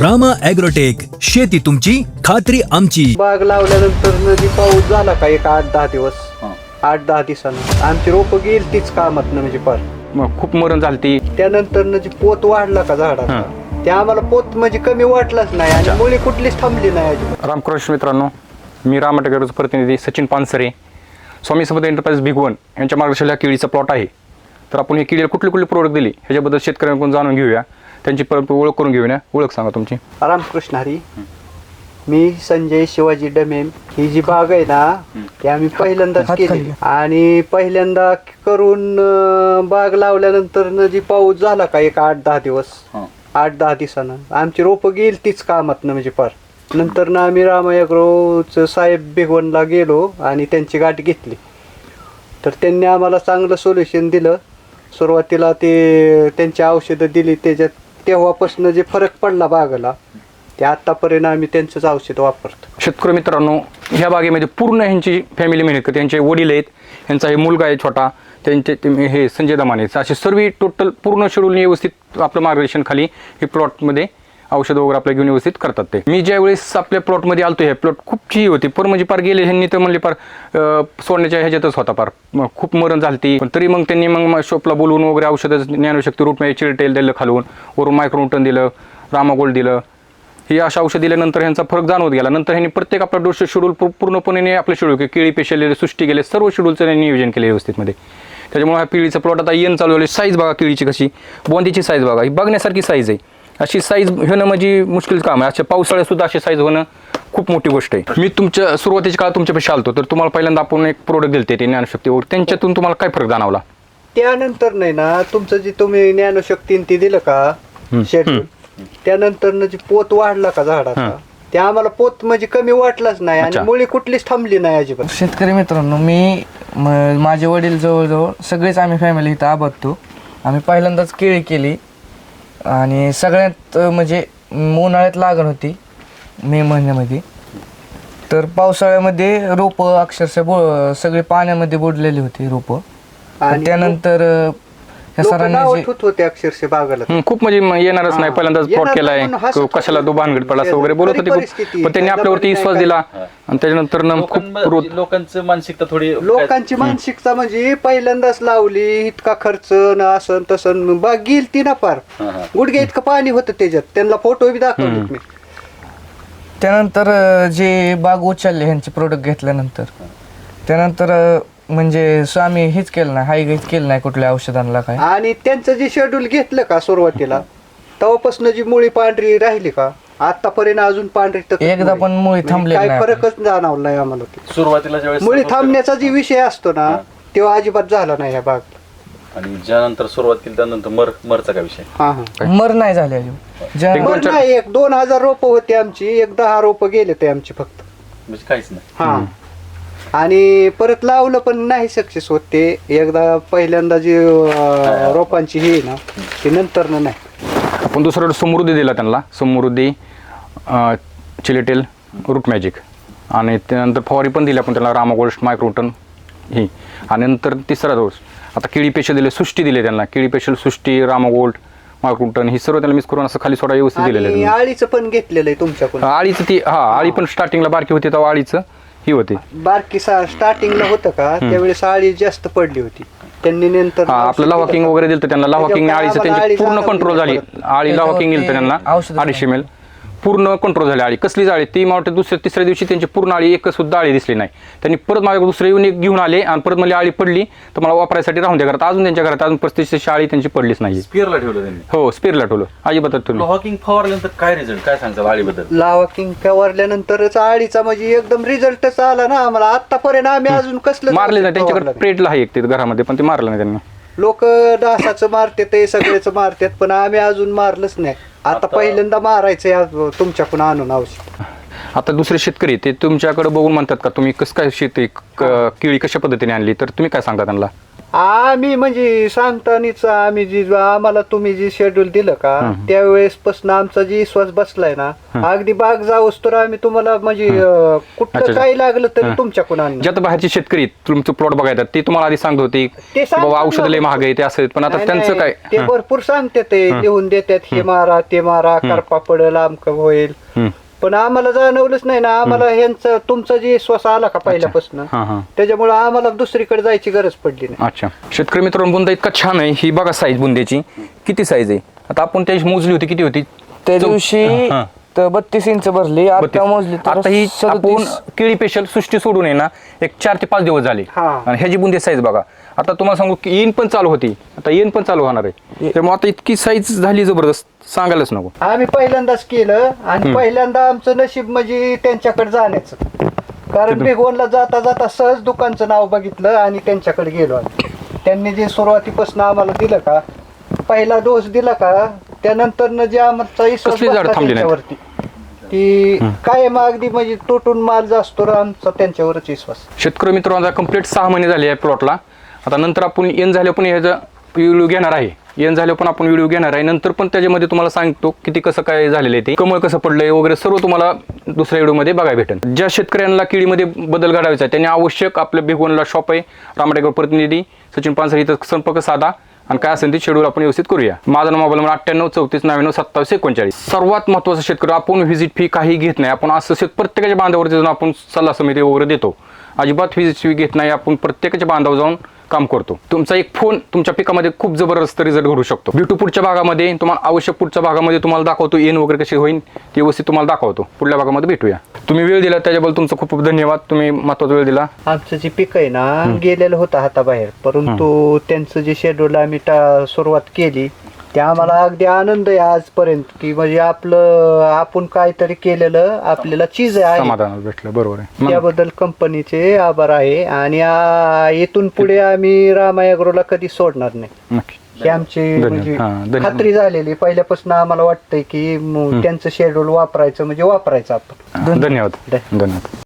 Rama agrotech शेती तुमची खात्री आमची. बाग लावल्यानंतर नदी पाऊस झाला का एक आठ दहा दिवस? आठ दहा दिवसानं. आमची रोपं गेली तीच कामात म्हणजे पार. मग खूप मरण झालती त्यानंतर जी पोत वाढला का झाडाचा? ते आम्हाला पोत म्हणजे कमी वाटलाच नाही आणि मुली कुठलीच थांबली नाही अजिबात रामकृष्ण मित्रांनो मी रामटेकरचा प्रतिनिधी सचिन पानसरे स्वामी समर्थ एंटरप्राइज भिगवण यांच्या मार्गदर्शनाला केळीचा प्लॉट आहे. तर आपण हे केळीला कुठले कुठले प्रोडक्ट दिले ह्याच्याबद्दल शेतकऱ्यांकडून जाणून घेऊया. त्यांची परत ओळख करून घेऊया ओळख सांगा तुमची. रामकृष्ण हरी. मी संजय शिवाजी डमेम. ही जी बाग आहे ना ती आम्ही पहिल्यांदाच केली. आणि पहिल्यांदा करून अं, बाग लावल्यानंतर न जी पाऊस झाला का एक आठ दहा दिवस आठ दहा दिवसानं. आमची रोपं गेली तीच कामात म्हणजे पार. नंतर ना आम्ही रामायग्रोच साहेब बेगवनला गेलो आणि त्यांची गाठ घेतली. तर त्यांनी आम्हाला चांगलं सोल्युशन दिलं. सुरुवातीला ते त्यांची औषधं दिली. त्याच्यात तेव्हापासून जे फरक पडला बागाला ते आत्तापर्यंत आम्ही त्यांचंच औषध वापरतो. शेतकरी मित्रांनो ह्या बागेमध्ये पूर्ण ह्यांची फॅमिली मेहनत त्यांचे वडील आहेत यांचा हे मुलगा आहे छोटा त्यांचे ते- हे संजय दमाने असे सर्व टोटल पूर्ण शेड्यूल व्यवस्थित आपलं मार्गदर्शन खाली हे प्लॉटमध्ये औषध वगैरे आपल्या घेऊन व्यवस्थित करतात ते. मी ज्या वेळेस आपल्या प्लॉटमध्ये आलतो हे प्लॉट खूप ही होती. पर म्हणजे पार गेले ह्यांनी तर म्हणले पार सोडण्याच्या ह्याच्यातच होता पार खूप मरण झालती पण तरी मग त्यांनी मग शॉपला बोलवून वगैरे औषधं ज्ञानशक्ती रूट रूटमध्ये चिरटेल दिलं खालून. वरून मायक्रोटन दिलं रामागोल्ड दिलं. हे अशा औषध दिल्यानंतर ह्यांचा फरक जाणवत गेला. नंतर ह्यांनी प्रत्येक आपला डोस शेड्यूल पूर्णपणे आपलं शेड्यूल केळी पेशल सृष्टी केले सर्व शेड्यूलचं त्यांनी नियोजन केले व्यवस्थितमध्ये. त्याच्यामुळे हा केळीचा प्लॉट आता येन चालू झाले. साईज बघा केळीची कशी. बोंदीची साईज बघा. ही बघण्यासारखी साईज आहे. अशी साईज होणं म्हणजे मुश्किल काम आहे. अशा पावसाळ्यात सुद्धा अशी साईज होणं खूप मोठी गोष्ट आहे. मी तुमच्या सुरुवातीच्या काळात तुमच्यापेक्षा आलतो तर तुम्हाला पहिल्यांदा आपण एक प्रोडक्ट दिलते ते ज्ञानशक्तीवर त्यांच्यातून तुम्हाला काय फरक जाणवला? त्यानंतर नाही ना तुमचं जे तुम्ही ज्ञानशक्ती ते दिलं का शेड्यूल त्यानंतर न जे पोत वाढला का झाडाचा ते आम्हाला पोत म्हणजे कमी वाटलाच नाही आणि. मुली कुठलीच थांबली नाही अजिबात. शेतकरी मित्रांनो मी म- माझे वडील जवळजवळ सगळेच आम्ही फॅमिली इथं आबदतो. आम्ही पहिल्यांदाच केळी केली. आणि सगळ्यात म्हणजे उन्हाळ्यात लागण होती मे महिन्यामध्ये. तर पावसाळ्यामध्ये रोपं अक्षरशः बो सगळे पाण्यामध्ये बुडलेली होती रोपं. आणि त्यानंतर सरांनी जे ठेवत होते अक्षरशः बागाला. हम्म, खूप म्हणजे म- येणारच नाही. पहिल्यांदाच येणार प्लॉट केलाय. म्हणून हसत क- कशाला तो भानगड पडला असं वगैरे बोलत होते. खूप परिस्थिती. पण त्यांनी आपल्यावरती विश्वास दिला. आणि त्याच्यानंतर ना खूप लोकांम- लोकांचं मानसिकता थोडी लोकांची मानसिकता म्हणजे पहिल्यांदाच लावली इतका खर्च न असं तसं बाग गेल ती ना पार. हा, हा. गुडघ्या इतकं पाणी होतं त्याच्यात. त्यांना फोटो बी दाखवले मी. त्यानंतर अं, जे बाग उचलले ह्यांचे प्रोडक्ट घेतल्यानंतर त्यानंतर अं, म्हणजे स- आम्ही हेच केलं नाही हाय हेच केलं नाही कुठल्या औषधांना काय? आणि त्यांचं जे शेड्यूल घेतलं का सुरुवातीला तेव्हापासून जी मुळी पांढरी राहिली का आतापर्यंत अजून पांढरी एकदा पण मुळी थांबलेली काय नाही फरकच जाणवला नाही आम्हाला. ते. सुरुवातीला ज्यावेळेस मुळी सुरुवात थांबण्याचा जे विषय असतो ना तेव्हा अजिबात झाला नाही या बाग केली. आणि ज्यानंतर सुरुवात केली त्यानंतर मर मरचा काय विषय? हा हा. मर नाही झाले अजून ज्या एक- बरं नाही एक दोन हजार रोपं होती आमची एक दहा रोपं गेले ते आमची फक्त. म्हणजे काहीच नाही. हा. आणि परत लावलं पण नाही सक्सेस होत ते. एकदा पहिल्यांदा जी अं, रोपांची ही आहे ना ती नंतर नाही. आपण दुसरं समृद्धी दिला त्यांना. समृद्धी चिलिटेल रूट मॅजिक. आणि त्यानंतर फवारी पण दिली आपण त्याला रामागोल्ड मायक्रोटन ही. आणि नंतर तिसरा डोस आता केळी पेशल दिले सृष्टी दिले त्यांना. केळी पेशल सृष्टी रामागोल्ड मायक्रोटन ही सर्व त्यांना मिस करून असं खाली सोडा व्यवस्थित दिलेलं आहे आणि त्यांना. आळीचं पण घेतलेलं आहे तुमच्याकडून. आळीचं ती हा आळी पण स्टार्टिंगला बारकी होती तेव्हा आळीचं. ही होती. बारकी स्टार्टिंगला होतं का त्यावेळेस आळी जास्त पडली होती. त्यांनी नंतर हा आपलं लावा किंग वगैरे दिलं त्यांना. लावा किंग त्याच्यावर आळीचं त्यांची पूर्ण कंट्रोल झाली. आळी लावा किंग दिलं त्यांना. अडीचशे एम पूर्ण कंट्रोल झाली आळी. कसलीच आळी ती मला वाटतं दुसऱ्या तिसऱ्या दिवशी त्यांची पूर्ण आळी एक सुद्धा आळी दिसली नाही. त्यांनी परत माझ्या दुसऱ्या येऊन एक घेऊन आले आणि परत मला आळी पडली तर मला वापरायसाठी राहून द्या घरात. अजून त्यांच्या घरात अजून पस्तीस आळी त्यांची पडलीच नाही. स्पिअरला ठेवलं त्यांनी? हो स्पेरला ठेवलं. अजिबात ठेवलं हॉकिंग फवारल्यानंतर काय रिझल्ट काय सांगताल आळीबद्दल? लावा किंग फवारल्यानंतरच आळीचा म्हणजे एकदम रिझल्टच आला ना आम्हाला. आतापर्यंत आम्ही अजून कसलं मारले नाही. त्यांच्याकडे प्रेटला आहे एक ते घरामध्ये पण ते मारलं नाही त्यांनी. लोक डासाचं मारतात ते सगळ्याच मारतात पण आम्ही अजून मारलंच नाही. आता पहिल्यांदा मारायचं या तुमच्याकडून आणून औषध. आता दुसरे शेतकरी ते तुमच्याकडे बघून म्हणतात का तुम्ही कसं काय शेती क- केळी कशा पद्धतीने आणली? तर तुम्ही काय सांगता त्यांना? आम्ही म्हणजे सांगतानीच आम्ही जी आम्हाला तुम्ही जी शेड्यूल दिलं का त्यावेळेस पासून आमचा जी विश्वास बसलाय ना अगदी बाग जाऊस तर आम्ही तुम्हाला म्हणजे अच्छा. काही लागलं तरी तुमच्याकडून आणणार. जे आता बाहेरचे शेतकरी तुमचं प्लॉट बघायला ते तुम्हाला आधी सांगत होते ते बाबा औषध लय. महाग आहे ते असं. पण आता नाही, त्यांचं नाही, काय? ते भरपूर सांगते ते लिहून देतात हे मारा ते मारा करपा पडेल आमक होईल. पण आम्हाला जाणवलंच नाही ना आम्हाला ह्यांचं तुमचा जे विश्वास आला का पहिल्यापासून हां हां. त्याच्यामुळे आम्हाला दुसरीकडे जायची गरज पडली नाही. अच्छा. शेतकरी मित्रांनो बुंदा इतका छान आहे. ही बघा साईज बुंद्याची किती साईज आहे? आता आपण त्याची मोजली होती किती होती? त्या दिवशी हां. तर बत्तीस इंच भरली आता मोजली तर आता ही आपण केळी पेशल सृष्टी सोडून आहे ना एक चार ते पाच दिवस झाले. हा. आणि ह्याची बुंदी साईज बघा. आता तुम्हाला सांगू की येईन पण चालू होती. आता येईन पण चालू होणार आहे. त्यामुळे आता इतकी साईज झाली जबरदस्त सांगायलाच नको. आम्ही पहिल्यांदाच केलं आणि पहिल्यांदा आमचं नशीब म्हणजे त्यांच्याकडे जाण्याचं. कारण भिगवणला जाता जाता सहज दुकानचं नाव बघितलं आणि त्यांच्याकडे गेलो आम्ही. त्यांनी जे सुरुवातीपासून आम्हाला दिलं का पहिला डोस दिला का त्यानंतर जे आमचा विश्वास बसला? त्यांच्यावरती. की काय मग अगदी म्हणजे तुटून माल जास्त आमचा त्यांच्यावरच विश्वास. शेतकरी मित्रांनो कंप्लीट सहा महिने झाले या प्लॉटला आता नंतर आपण एन झाले पण ह्याचा व्हिडिओ घेणार आहे. एन झाले पण आपण व्हिडिओ घेणार आहे. नंतर पण त्याच्यामध्ये तुम्हाला सांगतो किती कसं काय झालेलं आहे ते. कमळ कसं पडलंय वगैरे सर्व तुम्हाला दुसऱ्या व्हिडिओमध्ये बघायला भेटेल. ज्या शेतकऱ्यांना किडीमध्ये बदल घडावायचा आहे त्यांनी आवश्यक आपल्या भिगवणला शॉप आहे. रामटेकर प्रतिनिधी सचिन पानसर इथं संपर्क साधा. आणि काय असेल ते शेड्यूल आपण व्यवस्थित करूया. माझा मोबाईल नंबर अठ्ठ्याण्णव चौतीस नव्याण्णव सत्तावीस एकोणचाळीस. सर्वात महत्त्वाचं शेतकरी आपण व्हिजिट फी काही घेत नाही. आपण असं शेत प्रत्येकाच्या बांधावरती जाऊन आपण सल्ला समिती वगैरे देतो. अजिबात व्हिजिट फी घेत नाही. आपण प्रत्येकाच्या बांधावर जाऊन काम करतो. तुमचा एक फोन तुमच्या पिकामध्ये खूप जबरदस्त रिझल्ट घडू शकतो. भेटू पुढच्या भागामध्ये तुम्हाला आवश्यक पुढच्या भागामध्ये तुम्हाला दाखवतो येण वगैरे कशी होईल ते व्यवस्थित तुम्हाला दाखवतो. पुढल्या भागामध्ये भेटूया. तुम्ही वेळ दिला त्याच्याबद्दल तुमचा खूप खूप धन्यवाद. तुम्ही महत्त्वाचा वेळ दिला. आमचं जे पीक आहे ना गेलेलं होतं हाताबाहेर. परंतु त्यांचं जे शेड्यूल आम्ही सुरुवात केली ते आम्हाला अगदी आनंद आहे आजपर्यंत की म्हणजे आपलं आपण काहीतरी केलेलं आपल्याला चीज आहे. समाधान भेटलं बरोबर आहे. मग- त्याबद्दल कंपनीचे आभार आहे आणि आ, इथून पुढे आम्ही रामायग्रोला कधी सोडणार नाही. नक्की. ही आमची धन्यवाद. म्हणजे हा, धन्यवाद. खात्री झालेली. पहिल्यापासून आम्हाला वाटतंय की म, त्यांचं शेड्यूल वापरायचं म्हणजे वापरायचं आपण. धन्यवाद. धन्यवाद.